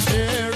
still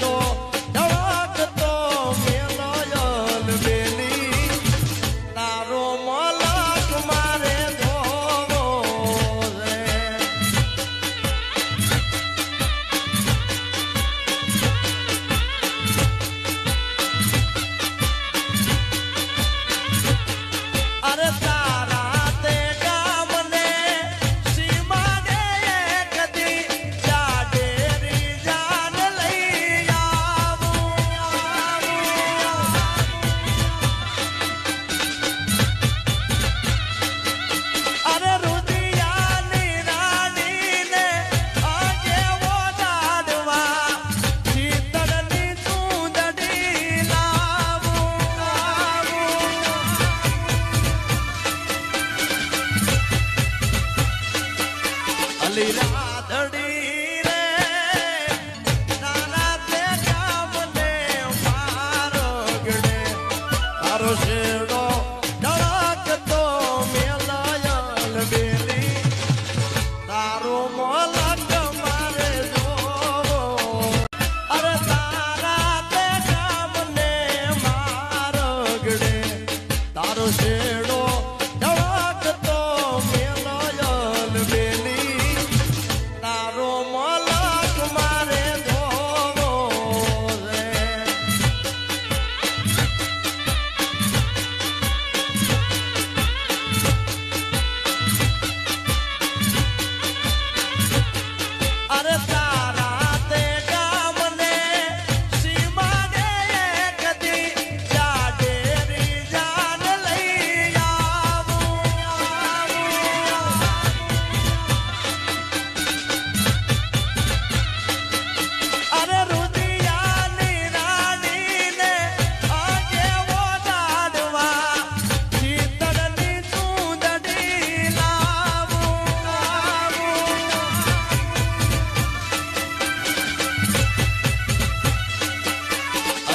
ભૂલી રાધડી તારો mall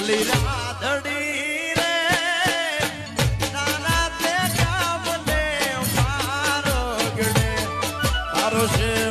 ભલી રાધડી રે તારા તે